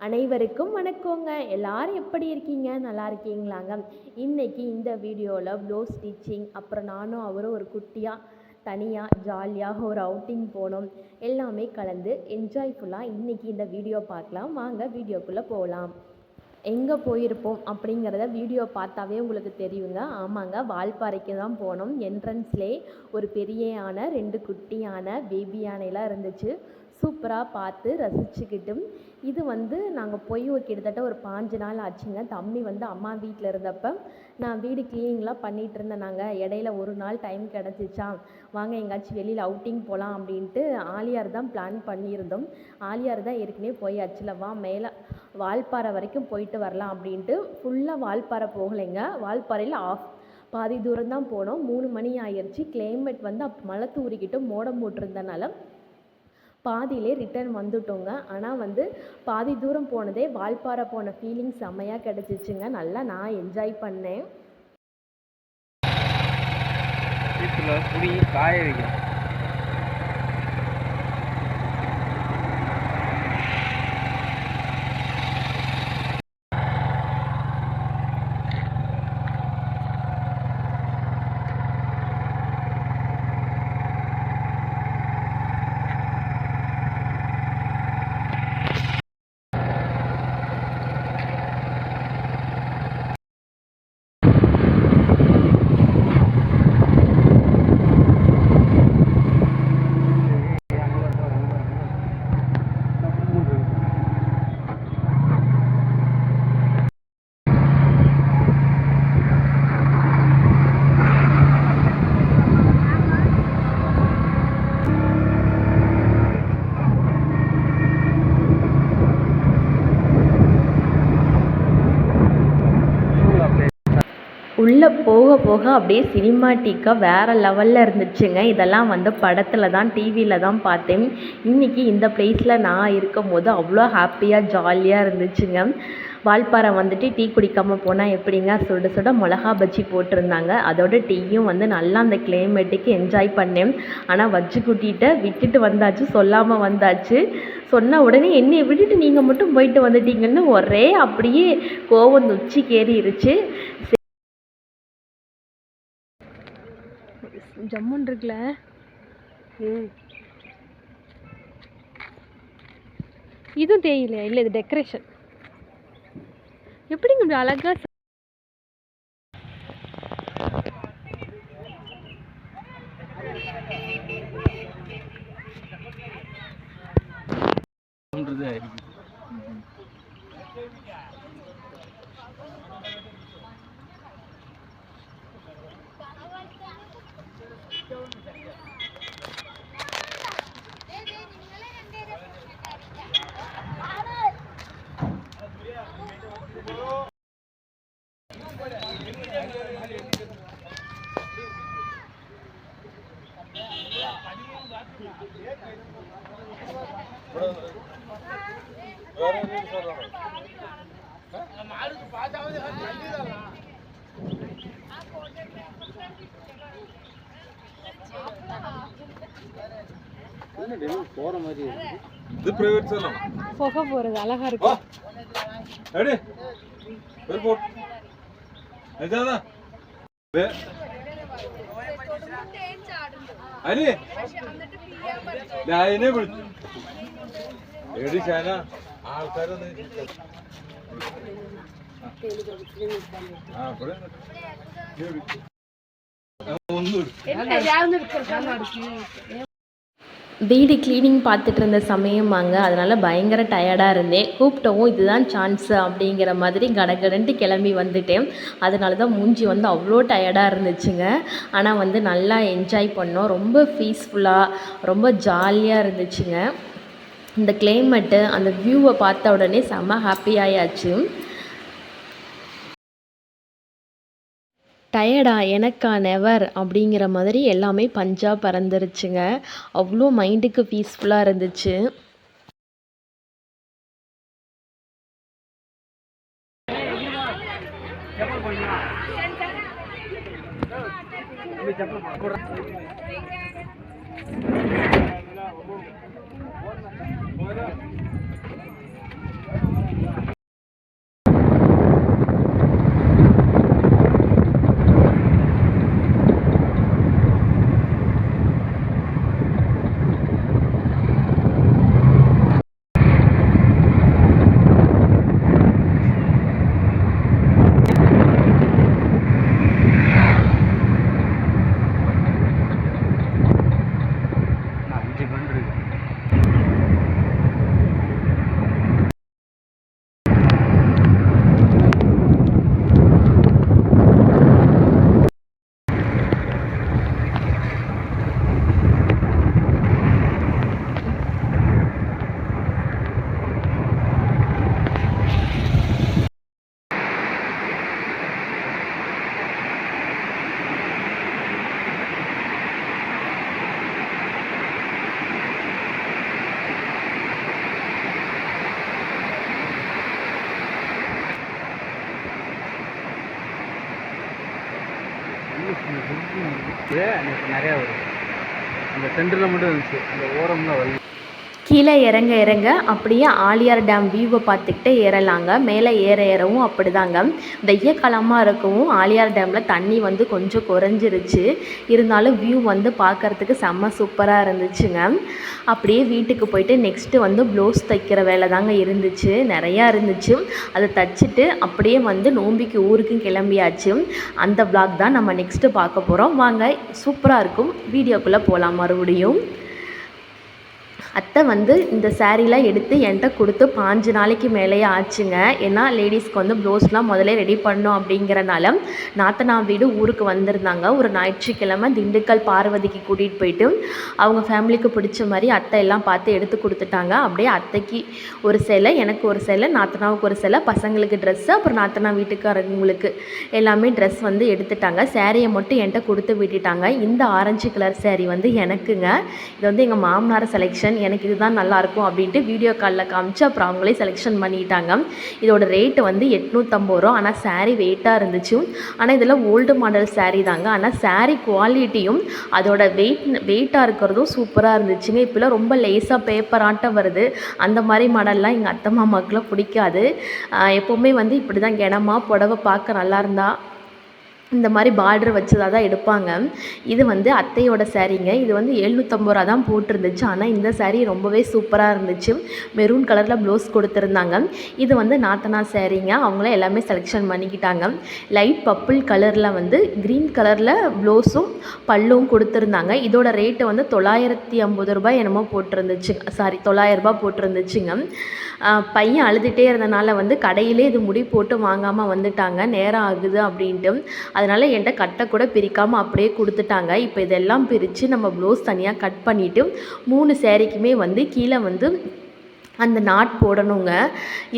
அனைவருக்கும் வணக்கங்க. எல்லாரும் எப்படி இருக்கீங்க? நல்லா இருக்கீங்களாங்க? இன்னைக்கு இந்த வீடியோவில் ப்ளவுஸ் ஸ்டிச்சிங் அப்புறம் நானும் அவரும் ஒரு குட்டியாக தனியாக ஜாலியாக ஒரு அவுட்டிங் போனோம். எல்லாமே கலந்து என்ஜாய்ஃபுல்லாக இன்றைக்கி இந்த வீடியோ பார்க்கலாம். வாங்க வீடியோக்குள்ளே போகலாம் எங்கே போயிருப்போம் அப்படிங்கிறத வீடியோ பார்த்தாவே உங்களுக்கு தெரியுங்க. ஆமாங்க வால்பாறைக்கு தான் போனோம். என்ட்ரன்ஸ்லேயே ஒரு பெரிய யானை ரெண்டு குட்டி யானை பேபி யானைலாம் இருந்துச்சு. சூப்பராக பார்த்து ரசிச்சுக்கிட்டும். இது வந்து நாங்கள் போய் ஒரு கிட்டத்தட்ட ஒரு பாஞ்சு நாள் ஆச்சுங்க. தம்பி வந்து அம்மா வீட்டில் இருந்தப்போ நான் வீடு க்ளீனிங்லாம் பண்ணிகிட்டு இருந்தேன் நாங்கள் இடையில ஒரு நாள் டைம் கிடச்சிச்சா. வாங்க எங்கேயாச்சும் வெளியில் அவுட்டிங் போகலாம் அப்படின்ட்டு ஆலியார் தான் பிளான் பண்ணியிருந்தோம். ஆலியார் தான் ஏற்கனவே போயாச்சுல. வா மேலே வால்பாறை வரைக்கும் போயிட்டு வரலாம் அப்படின்ட்டு ஃபுல்லாக வால்பாறை போகலைங்க. வால்பாறையில் ஆஃப் பாதி தூரம் தான் போனோம். மூணு மணி ஆயிடுச்சு கிளைமேட் வந்து அப் மழை தூரிக்கிட்டு மோடம் போட்டிருந்தனால பாதியிலே ரிட்டர்ன் வந்துட்டோங்க. ஆனால் வந்து பாதி தூரம் போனதே வால்பாறை போன ஃபீலிங் செம்மையாக கிடச்சிச்சுங்க. நல்லா நான் என்ஜாய் பண்ணேன். புளி காய வைக்கும் உள்ளே போக போக அப்படியே சினிமாட்டிக்காக வேறு லெவலில் இருந்துச்சுங்க. இதெல்லாம் வந்து படத்தில் தான் டிவியில் தான் பார்த்தேன். இன்றைக்கி இந்த ப்ளேஸில் நான் இருக்கும் போது அவ்வளோ ஹாப்பியாக ஜாலியாக இருந்துச்சுங்க. வால்பாறை வந்துட்டு டீ குடிக்காமல் போனால் எப்படிங்க? சுட சுட மிளகா பஜ்ஜி போட்டிருந்தாங்க. அதோட டீயும் வந்து நல்லா அந்த கிளைமேட்டுக்கு என்ஜாய் பண்ணேன். ஆனால் வச்சு கூட்டிகிட்ட விட்டுட்டு வந்தாச்சு சொல்லாமல் வந்தாச்சு. சொன்ன உடனே என்னை விட்டுட்டு நீங்கள் மட்டும் போயிட்டு வந்துட்டீங்கன்னு ஒரே அப்படியே கோவம் உச்சிக்கு ஜம்முன் இருக்குல்ல இதுவும் தேயிலையா? இல்லை இது டெக்கரேஷன் எப்படிங்க இப்படி அழகா ச- போற மாதிரி இருக்கு இது பிரைவேட் சொல்லலாம் புகை போகிறது அழகா இருக்கு. ரெடி எயர்போர்ட் நிஜாதா അനി ലൈനെ വിളിച്ചു എടി ശാന ആൾക്കാരൊന്ന് ഒന്നും வீடு க்ளீனிங் பார்த்துட்டு இருந்த சமயமாங்க அதனால் பயங்கர டயர்டாக இருந்தேன். கூப்பிட்டவும் இதுதான் சான்ஸு அப்படிங்கிற மாதிரி கடகடன்ட்டு கிளம்பி வந்துட்டேன். அதனால தான் மூஞ்சி வந்து அவ்வளோ டயர்டாக இருந்துச்சுங்க. ஆனால் வந்து நல்லா என்ஜாய் பண்ணோம். ரொம்ப பீஸ்ஃபுல்லாக ரொம்ப ஜாலியாக இருந்துச்சுங்க. இந்த கிளைமேட்டு அந்த வியூவை பார்த்த உடனே செம்ம ஹாப்பி டயர்டா எனக்கா நெவர் அப்படிங்கிற மாதிரி எல்லாமே பஞ்சாக பறந்துருச்சுங்க. அவ்வளோ மைண்டுக்கு பீஸ்ஃபுல்லாக இருந்துச்சு. இது எனக்கு நிறையா வரும் அந்த சென்டரில் மட்டும் இருந்துச்சு. அந்த ஓரம்லாம் வரல கீழே இறங்க இறங்க அப்படியே ஆலியார் டேம் வியூவை பார்த்துக்கிட்டே ஏறலாங்க. மேலே ஏற ஏறவும் அப்படிதாங்க. வெய்ய காலமாக இருக்கவும் ஆலியார் டேமில் தண்ணி வந்து கொஞ்சம் குறைஞ்சிருச்சு. இருந்தாலும் வியூ வந்து பார்க்கறதுக்கு செம்ம சூப்பராக இருந்துச்சுங்க. அப்படியே வீட்டுக்கு போயிட்டு நெக்ஸ்ட்டு வந்து ப்ளவுஸ் தைக்கிற வேலை தாங்க இருந்துச்சு. நிறையா இருந்துச்சு. அதை தைச்சிட்டு அப்படியே வந்து நோம்பிக்கு ஊருக்கும் கிளம்பியாச்சு. அந்த vlog தான் நம்ம நெக்ஸ்ட்டு பார்க்க போகிறோம் வாங்க சூப்பராக இருக்கும். வீடியோக்குள்ளே போகலாம் மறுபடியும். அத்தை வந்து இந்த சாரீலாம் எடுத்து என்கிட்ட கொடுத்து பாஞ்சு நாளைக்கு மேலேயே ஆச்சுங்க. ஏன்னா லேடிஸ்க்கு வந்து ப்ளவுஸ்லாம் முதல்ல ரெடி பண்ணோம் அப்படிங்கிறனால நாத்தனா வீடு ஊருக்கு வந்திருந்தாங்க. ஒரு ஞாயிற்றுக்கிழமை திண்டுக்கல் பார்வதிக்கு கூட்டிகிட்டு போயிட்டு அவங்க ஃபேமிலிக்கு பிடிச்ச மாதிரி அத்தை எல்லாம் பார்த்து எடுத்து கொடுத்துட்டாங்க. அப்படியே அத்தைக்கு ஒரு சேலை எனக்கு ஒரு சேலை நாத்தனாவுக்கு ஒரு சேலை பசங்களுக்கு ட்ரெஸ்ஸு அப்புறம் நாத்தனா வீட்டுக்காரங்களுக்கு எல்லாமே ட்ரெஸ் வந்து எடுத்துட்டாங்க. சேரீயை மட்டும் என்கிட்ட கொடுத்து விட்டுட்டாங்க. இந்த ஆரஞ்சு கலர் சேரீ வந்து எனக்குங்க. இது வந்து எங்கள் மாமனார் செலெக்ஷன் எனக்கு இதுதான் நல்லாயிருக்கும் அப்படின்ட்டு வீடியோ காலில் காமிச்சு அப்புறம் அவங்களே செலெக்ஷன் பண்ணிட்டாங்க. இதோட ரேட்டு வந்து எட்நூற்றம்பது ரூபா. ஆனால் சேரீ வெயிட்டாக இருந்துச்சு. ஆனால் இதில் ஓல்டு மாடல் saree தாங்க. ஆனால் சேரீ குவாலிட்டியும் அதோட வெயிட் வெயிட்டாக இருக்கிறதும் சூப்பராக இருந்துச்சுங்க. இப்போலாம் ரொம்ப லேஸாக பேப்பராட்டம் வருது. அந்த மாதிரி மாடல்லாம் எங்கள் அத்தை மாமாவுக்குலாம் பிடிக்காது. எப்போவுமே வந்து இப்படி தான் கிணமா புடவை பார்க்க நல்லா இருந்தால் இந்த மாதிரி பார்டர் வச்சதாக தான் எடுப்பாங்க. இது வந்து அத்தையோட சேரீங்க. இது வந்து எழுநூற்றம்பது ரூபா தான் போட்டிருந்துச்சு. ஆனால் இந்த சேரீ ரொம்பவே சூப்பராக இருந்துச்சு. மெரூன் கலரில் ப்ளவுஸ் கொடுத்துருந்தாங்க. இது வந்து நாத்தனா சேரீங்க. அவங்கள எல்லாமே செலெக்ஷன் பண்ணிக்கிட்டாங்க. லைட் பப்புள் கலரில் வந்து க்ரீன் கலரில் ப்ளவுஸும் பல்லும் கொடுத்துருந்தாங்க. இதோட ரேட்டு வந்து தொள்ளாயிரத்தி ஐம்பது ரூபாய் என்னமோ போட்டிருந்துச்சு. சாரி தொள்ளாயிரரூபா போட்டிருந்துச்சுங்க. பையன் அழுதுகிட்டே இருந்தனால வந்து கடையிலே இது முடி போட்டு வாங்காமல் வந்துட்டாங்க. நேரம் ஆகுது அப்படின்ட்டு. அதனால் என்கிட்ட கட்டை கூட பிரிக்காமல் அப்படியே கொடுத்துட்டாங்க. இப்போ இதெல்லாம் பிரித்து நம்ம ப்ளவுஸ் தனியாக கட் பண்ணிவிட்டு மூணு சேரீக்குமே வந்து கீழே வந்து அந்த நாட் போடணுங்க.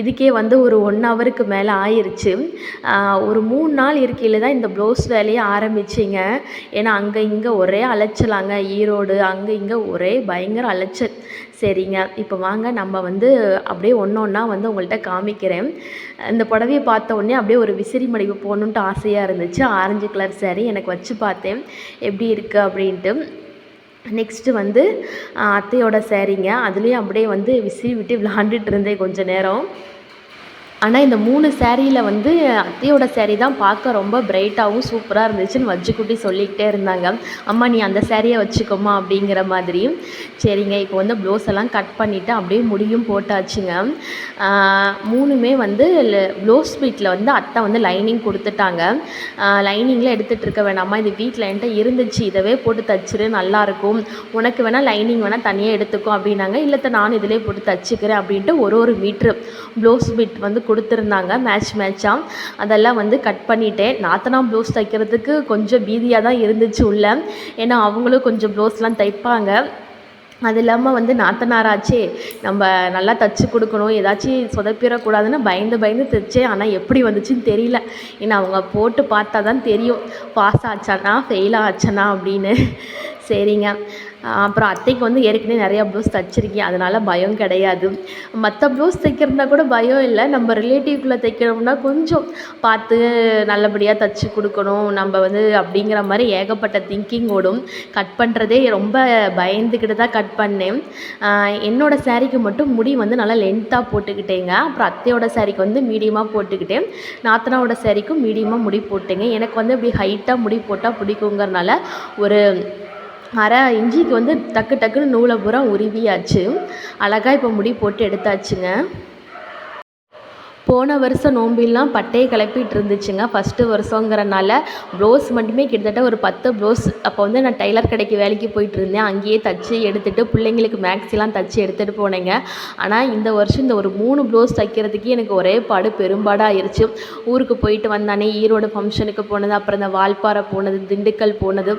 இதுக்கே வந்து ஒரு ஒன் ஹவருக்கு மேலே ஆயிருச்சு. ஒரு மூணு நாள் இருக்கையில் தான் இந்த ப்ளவுஸ் வேலையை ஆரம்பிச்சிங்க. ஏன்னா அங்கே இங்கே ஒரே அலைச்சலாங்க ஈரோடு அங்கே இங்கே ஒரே பயங்கர அலைச்சல். சரிங்க இப்போ வாங்க நம்ம வந்து அப்படியே ஒன்று ஒன்றா வந்து உங்கள்கிட்ட காமிக்கிறேன். இந்த புடவையை பார்த்த உடனே அப்படியே ஒரு விசிறி மடிப்பு போகணுன்ட்டு ஆசையாக இருந்துச்சு. ஆரஞ்சு கலர் saree எனக்கு வச்சு பார்த்தேன். எப்படி இருக்குது அப்படின்ட்டு. நெக்ஸ்ட்டு வந்து அத்தையோட சேரீங்க அதுலேயும் அப்படியே வந்து விசிறி விட்டு விளாண்டுட்டு இருந்தேன் கொஞ்சம் நேரம். ஆனால் இந்த மூணு சேரீயில் வந்து அத்தையோட சேரீ தான் பார்க்க ரொம்ப பிரைட்டாகவும் சூப்பராக இருந்துச்சுன்னு வச்சுக்குட்டி சொல்லிக்கிட்டே இருந்தாங்க. அம்மா நீ அந்த சேரீயை வச்சுக்கோமா அப்படிங்கிற மாதிரி. சரிங்க இப்போ வந்து ப்ளவுஸ் எல்லாம் கட் பண்ணிவிட்டு அப்படியே முடியும் போட்டாச்சுங்க. மூணுமே வந்து ப்ளவுஸ் பீட்டில் வந்து அத்தை வந்து லைனிங் கொடுத்துட்டாங்க. லைனிங்கில் எடுத்துகிட்டு இருக்க வேணாமா? இது வீட்டில் என்கிட்ட இருந்துச்சு. இதவே போட்டு தச்சிரு நல்லாயிருக்கும் உனக்கு வேணால் லைனிங் வேணால் தனியாக எடுத்துக்கும் அப்படின்னாங்க. இல்லை நானும் இதிலே போட்டு தச்சுக்கிறேன் அப்படின்ட்டு ஒரு ஒரு மீட்ரு ப்ளவுஸ் பீட் வந்து கொடுத்துருந்தாங்க. மேட்ச் மேட்சாக அதெல்லாம் வந்து கட் பண்ணிட்டேன். நாத்தனா ப்ளவுஸ் தைக்கிறதுக்கு கொஞ்சம் பீதியாக தான் இருந்துச்சு உள்ள. ஏன்னா அவங்களும் கொஞ்சம் ப்ளவுஸ்லாம் தைப்பாங்க. அது இல்லாமல் வந்து நாத்தனாராச்சே நம்ம நல்லா தச்சு கொடுக்கணும். ஏதாச்சும் சொதப்பிடக்கூடாதுன்னு பயந்து பயந்து தைச்சேன். ஆனால் எப்படி வந்துச்சுன்னு தெரியல. ஏன்னா அவங்க போட்டு பார்த்தா தான் தெரியும். பாஸ் ஆச்சானா ஃபெயில் ஆச்சானா அப்படின்னு. சரிங்க. அப்புறம் அத்தைக்கு வந்து ஏற்கனவே நிறையா ப்ளவுஸ் தைச்சிருக்கேன். அதனால் பயம் கிடையாது. மற்ற ப்ளவுஸ் தைக்கிறதுனா கூட பயம் இல்லை. நம்ம ரிலேட்டிவ்குள்ளே தைக்கிறோம்னா கொஞ்சம் பார்த்து நல்லபடியாக தைச்சி கொடுக்கணும். நம்ம வந்து அப்படிங்கிற மாதிரி ஏகப்பட்ட திங்கிங் ஓடும். கட் பண்ணுறதே ரொம்ப பயந்துக்கிட்டு தான் கட் பண்ணேன். என்னோடய என்னோட சாரீக்கு மட்டும் முடி வந்து நல்லா லென்த்தாக போட்டுக்கிட்டேங்க. அப்புறம் அத்தையோட சாரீக்கு வந்து மீடியமாக போட்டுக்கிட்டேன். நாத்தனாவோட சாரீக்கும் மீடியமாக முடி போட்டேங்க. எனக்கு வந்து இப்படி ஹைட்டாக முடி போட்டால் பிடிக்குங்கிறனால ஒரு அரை இஞ்சிக்கு வந்து டக்கு டக்குன்னு நூலை பூரா உருவியாச்சு. அழகாக இப்போ முடி போட்டு எடுத்தாச்சுங்க. போன வருஷம் நோம்பிலாம் பட்டையை கிளப்பிட்டு இருந்துச்சுங்க ஃபஸ்ட்டு வருஷங்கிறனால ப்ளவுஸ் மட்டுமே கிட்டத்தட்ட ஒரு பத்து ப்ளவுஸ் அப்போ வந்து நான் டைலர் கடைக்கு வேலைக்கு போயிட்டு இருந்தேன் அங்கேயே தச்சு எடுத்துகிட்டு பிள்ளைங்களுக்கு மேக்ஸிலாம் தச்சு எடுத்துகிட்டு போனேங்க. ஆனால் இந்த வருஷம் இந்த ஒரு மூணு ப்ளவுஸ் தைக்கிறதுக்கே எனக்கு ஒரே பாடு பெரும்பாடாக ஆயிடுச்சு ஊருக்கு போயிட்டு வந்தானே ஈரோடு ஃபங்க்ஷனுக்கு போனது அப்புறம் இந்த வால்பாறை போனது திண்டுக்கல் போனது.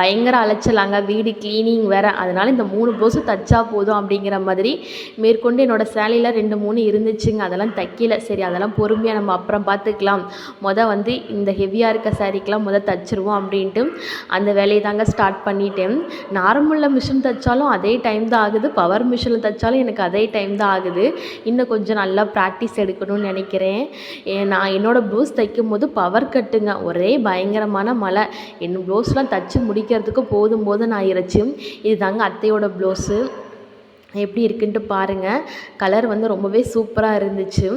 பயங்கர அலைச்சலாங்க. வீடு க்ளீனிங் வேறு. அதனால் இந்த மூணு ப்ளவுஸும் தைச்சா போதும் அப்படிங்கிற மாதிரி மேற்கொண்டு என்னோடய சேலையில் ரெண்டு மூணு இருந்துச்சுங்க. அதெல்லாம் தைக்கல. சரி அதெல்லாம் பொறுமையாக நம்ம அப்புறம் பார்த்துக்கலாம் மொதல் வந்து இந்த ஹெவியாக இருக்க சாரீக்கெலாம் மொதல் தச்சிருவோம் அப்படின்ட்டு அந்த வேலையை தாங்க ஸ்டார்ட் பண்ணிட்டேன். நார்மலில் மிஷின் தைச்சாலும் அதே டைம் தான் ஆகுது. பவர் மிஷினில் தைச்சாலும் எனக்கு அதே டைம் தான் ஆகுது. இன்னும் கொஞ்சம் நல்லா ப்ராக்டிஸ் எடுக்கணும்னு நினைக்கிறேன். ஏ, நான் என்னோடய ப்ளவுஸ் தைக்கும் போது பவர் கட்டுங்க ஒரே பயங்கரமான மழை. என் ப்ளவுஸ்லாம் தைச்சி முடிக்கிறதுக்கு போதும் போதும் நான் இது தாங்க அத்தையோட ப்ளவுஸு எப்படி இருக்குன்ட்டு பாருங்கள் கலர் வந்து ரொம்பவே சூப்பராக இருந்துச்சு.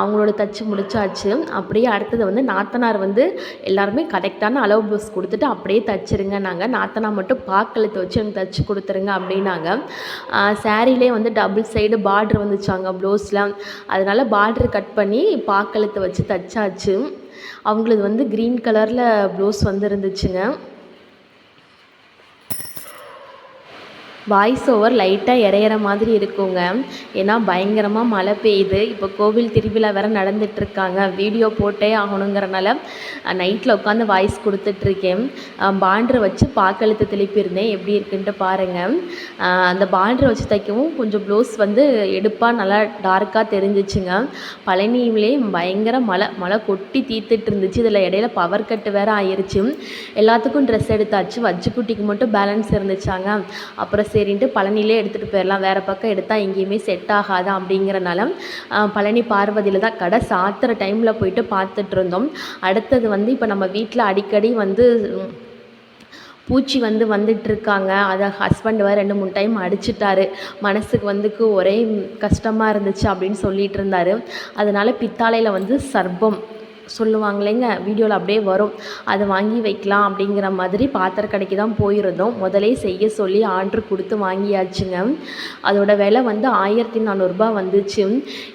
அவங்களோட தச்சு முடிச்சாச்சு. அப்படியே அடுத்தது வந்து நாத்தனார் வந்து எல்லாருமே கரெக்டான அளவு ப்ளவுஸ் கொடுத்துட்டு அப்படியே தச்சுருங்க நாங்கள் நாத்தனார் மட்டும் பாக்கழுத்து வச்சு எனக்கு தச்சு கொடுத்துருங்க அப்படின்னாங்க. சேரீலே வந்து டபுள் சைடு பார்ட்ரு வந்துச்சாங்க ப்ளவுஸில் அதனால பார்ட்ரு கட் பண்ணி பாக்கழுத்து வச்சு தச்சாச்சு. அவங்களது வந்து க்ரீன் கலரில் ப்ளவுஸ் வந்து இருந்துச்சுங்க வாய்ஸ் ஓவர் லைட்டாக இறையிற மாதிரி இருக்குங்க. ஏன்னா பயங்கரமாக மழை பெய்யுது. இப்போ கோவில் திருவிழா வேறு நடந்துட்டுருக்காங்க வீடியோ போட்டே ஆகணுங்கிறனால நைட்டில் உட்காந்து வாய்ஸ் கொடுத்துட்ருக்கேன். பாண்ட்ரை வச்சு பாக்கழுத்து திருப்பியிருந்தேன் எப்படி இருக்குன்ட்டு பாருங்கள் அந்த பாண்ட்ரை வச்சு தைக்கவும் கொஞ்சம் ப்ளவுஸ் வந்து எடுப்பாக நல்லா டார்க்காக தெரிஞ்சிச்சுங்க. பழனியிலே பயங்கர மழை மழை கொட்டி தீர்த்துட்டு இருந்துச்சு இதில் இடையில பவர் கட்டு வேறு ஆயிருச்சு. எல்லாத்துக்கும் ட்ரெஸ் எடுத்தாச்சு. வஜ்ஜுக்குட்டிக்கு மட்டும் பேலன்ஸ் இருந்துச்சாங்க. அப்புறம் சரின்ட்டு பழனிலே எடுத்துகிட்டு போயிடலாம் வேறு பக்கம் எடுத்தால் எங்கேயுமே செட் ஆகாதா அப்படிங்கிறனால பழனி பார்வதியில் தான் கடை. சாத்துற டைமில் போயிட்டு பார்த்துட்டு இருந்தோம். அடுத்தது வந்து இப்போ நம்ம வீட்டில் அடிக்கடி வந்து பூச்சி வந்து வந்துட்டுருக்காங்க அதை ஹஸ்பண்ட் வேறு ரெண்டு மூணு டைம் அடிச்சிட்டாரு. மனசுக்கு வந்துக்கு ஒரே கஷ்டமாக இருந்துச்சு அப்படின்னு சொல்லிட்டு இருந்தார். அதனால் பித்தாலையில் வந்து சர்பம் சொல்லுவாங்களேங்க வீடியோவில் அப்படியே வரும். அதை வாங்கி வைக்கலாம் அப்படிங்கிற மாதிரி பாத்திர கடைக்கு தான் போயிருந்தோம். முதலே செய்ய சொல்லி ஆர்டர் கொடுத்து வாங்கியாச்சுங்க. அதோட விலை வந்து ஆயிரத்தி நானூறுரூபா வந்துச்சு.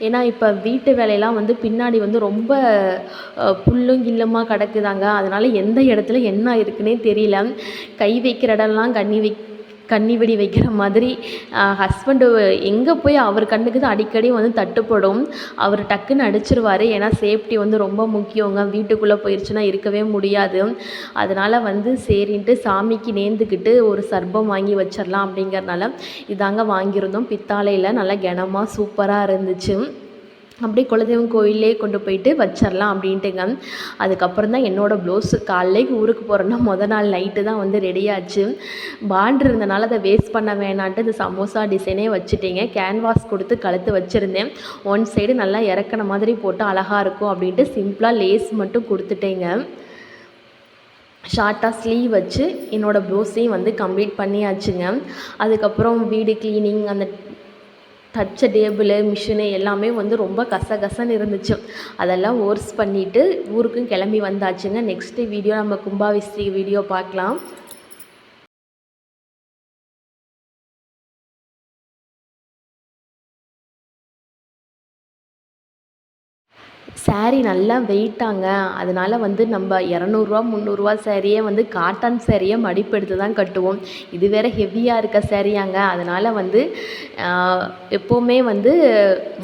ஏன்னா இப்போ வீட்டு வேலையெல்லாம் வந்து பின்னாடி வந்து ரொம்ப புல்லும் கில்லுமாக கிடக்குதாங்க. அதனால் எந்த இடத்துல என்ன இருக்குன்னே தெரியல. கை வைக்கிற இடம்லாம் கண்ணி வை கண்ணி வெடி வைக்கிற மாதிரி ஹஸ்பண்டு எங்கே போய் அவர் கண்ணுக்கு தான் அடிக்கடி வந்து தட்டுப்படும். அவர் டக்குன்னு அடிச்சிருவார். ஏன்னா சேஃப்டி வந்து ரொம்ப முக்கியங்க. வீட்டுக்குள்ளே போயிடுச்சுன்னா இருக்கவே முடியாது. அதனால் வந்து சரின்ட்டு சாமிக்கு நேர்ந்துக்கிட்டு ஒரு சர்பம் வாங்கி வச்சிடலாம் அப்படிங்கிறனால இதாங்க வாங்கியிருந்தோம். பித்தாலையில் நல்லா கனமாக சூப்பராக இருந்துச்சு. அப்படியே குலதெய்வம் கோயிலே கொண்டு போயிட்டு வச்சிடலாம் அப்படின்ட்டுங்க. அதுக்கப்புறம் தான் என்னோடய ப்ளவுஸு காலையிலேக்கு ஊருக்கு போகிறேன்னா முத நாள் நைட்டு தான் வந்து ரெடியாச்சு பாண்ட் இருந்தனால அதை வேஸ்ட் பண்ண வேணான்ட்டு இந்த சமோசா டிசைனே வச்சுட்டேங்க. கேன்வாஸ் கொடுத்து கழுத்து வச்சுருந்தேன். ஒன் சைடு நல்லா இறக்குன மாதிரி போட்டு அழகாக இருக்கும் அப்படின்ட்டு சிம்பிளாக லேஸ் மட்டும் கொடுத்துட்டேங்க. ஷார்ட்டாக ஸ்லீவ் வச்சு என்னோடய ப்ளவுஸையும் வந்து கம்ப்ளீட் பண்ணியாச்சுங்க. அதுக்கப்புறம் வீடு க்ளீனிங் அந்த தச்ச டேபிளு மிஷினு எல்லாமே வந்து ரொம்ப கசகசன்னு இருந்துச்சு. அதெல்லாம் ஓர்ஸ் பண்ணிவிட்டு ஊருக்கும் கிளம்பி வந்தாச்சுங்க. நெக்ஸ்ட்டு வீடியோ நம்ம கும்பாபிஷேக வீடியோ பார்க்கலாம். ஸேரீ நல்லா வெயிட்டாங்க. அதனால் வந்து நம்ம இரநூறுவா முந்நூறுரூவா சேரீயே வந்து காட்டன் சேரீயை மடிப்பு எடுத்து தான் கட்டுவோம். இது வேற ஹெவியாக இருக்க சேரீயாங்க அதனால் வந்து எப்போவுமே வந்து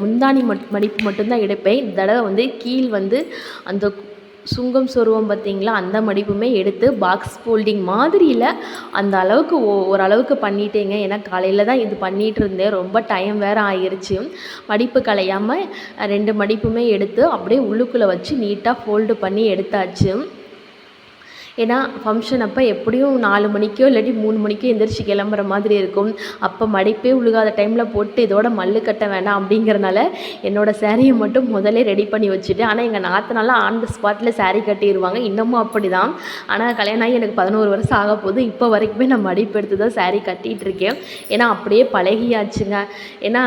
முந்தானி மட் மடிப்பு மட்டும்தான் எடுப்பேன். இந்த தடவை வந்து கீழ் வந்து அந்த சுங்கம் சொருவோம் பார்த்தீங்களா? அந்த மடிப்புமே எடுத்து பாக்ஸ் ஃபோல்டிங் மாதிரி இல்லை அந்த அளவுக்கு ஓ ஓரளவுக்கு பண்ணிட்டேங்க. ஏன்னா காலையில் தான் இது பண்ணிகிட்டு இருந்தேன். ரொம்ப டைம் வேறு ஆகிருச்சு மடிப்பு கலையாமல் ரெண்டு மடிப்புமே எடுத்து அப்படியே உள்ளுக்குள்ளே வச்சு நீட்டாக ஃபோல்டு பண்ணி எடுத்தாச்சு. ஏன்னா ஃபங்க்ஷன் அப்போ எப்படியும் நாலு மணிக்கோ இல்லாட்டி மூணு மணிக்கோ எந்திரிச்சு கிளம்புற மாதிரி இருக்கும். அப்போ மடிப்பே உழுகாத டைமில் போட்டு இதோட மல்லு கட்ட வேண்டாம் அப்படிங்கிறனால என்னோடய சேரீயை மட்டும் முதலே ரெடி பண்ணி வச்சுட்டு ஆனால் எங்கள் நாத்தனால ஆன் த ஸ்பாட்டில் சேரீ கட்டிடுவாங்க இன்னமும் அப்படி தான் ஆனால் கல்யாணம் ஆகி எனக்கு பதினோரு வருஷம் ஆக போகுது. இப்போ வரைக்குமே நான் மடிப்பு எடுத்து தான் சேரீ கட்டிகிட்டு இருக்கேன். ஏன்னா அப்படியே பழகியாச்சுங்க. ஏன்னா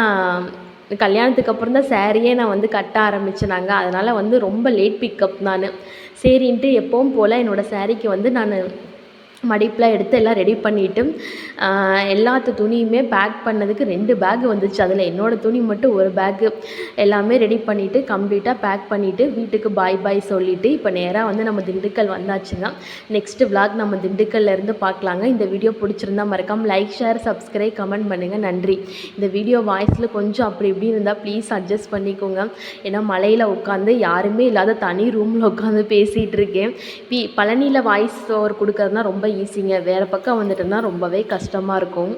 கல்யாணத்துக்கு அப்புறம் தான் சேரீயே நான் வந்து கட்ட ஆரம்பிச்சேனாங்க. அதனால் வந்து ரொம்ப லேட் பிக்கப் நான். சரின்ட்டு எப்பவும் போல் என்னோடய சேரீக்கு வந்து நான் மடிப்பெலாம் எடுத்து எல்லாம் ரெடி பண்ணிவிட்டு எல்லாத்து துணியுமே பேக் பண்ணதுக்கு ரெண்டு பேக் வந்துச்சு. அதில் என்னோடய துணி மட்டும் ஒரு பேக்கு எல்லாமே ரெடி பண்ணிவிட்டு கம்ப்ளீட்டாக பேக் பண்ணிவிட்டு வீட்டுக்கு பாய் பாய் சொல்லிவிட்டு இப்போ நேராக வந்து நம்ம திண்டுக்கல் வந்தாச்சுங்க நெக்ஸ்ட்டு விளாக் நம்ம திண்டுக்கல்லேருந்து பார்க்கலாங்க இந்த வீடியோ பிடிச்சிருந்தா மறக்காம லைக் ஷேர் சப்ஸ்கிரைப் கமெண்ட் பண்ணுங்கள் நன்றி. இந்த வீடியோ வாய்ஸில் கொஞ்சம் அப்படி இப்படி இருந்தால் ப்ளீஸ் அட்ஜஸ்ட் பண்ணிக்கோங்க. ஏன்னா மலையில் உட்காந்து யாருமே இல்லாத தனி ரூமில் உட்காந்து பேசிகிட்டு இருக்கேன். பி பழனியில் வாய்ஸ் ஓவர் கொடுக்கறதுனா ரொம்ப ஈஸிங்க. வேறு பக்கம் வந்துட்டோம்னா ரொம்பவே கஷ்டமாக இருக்கும்.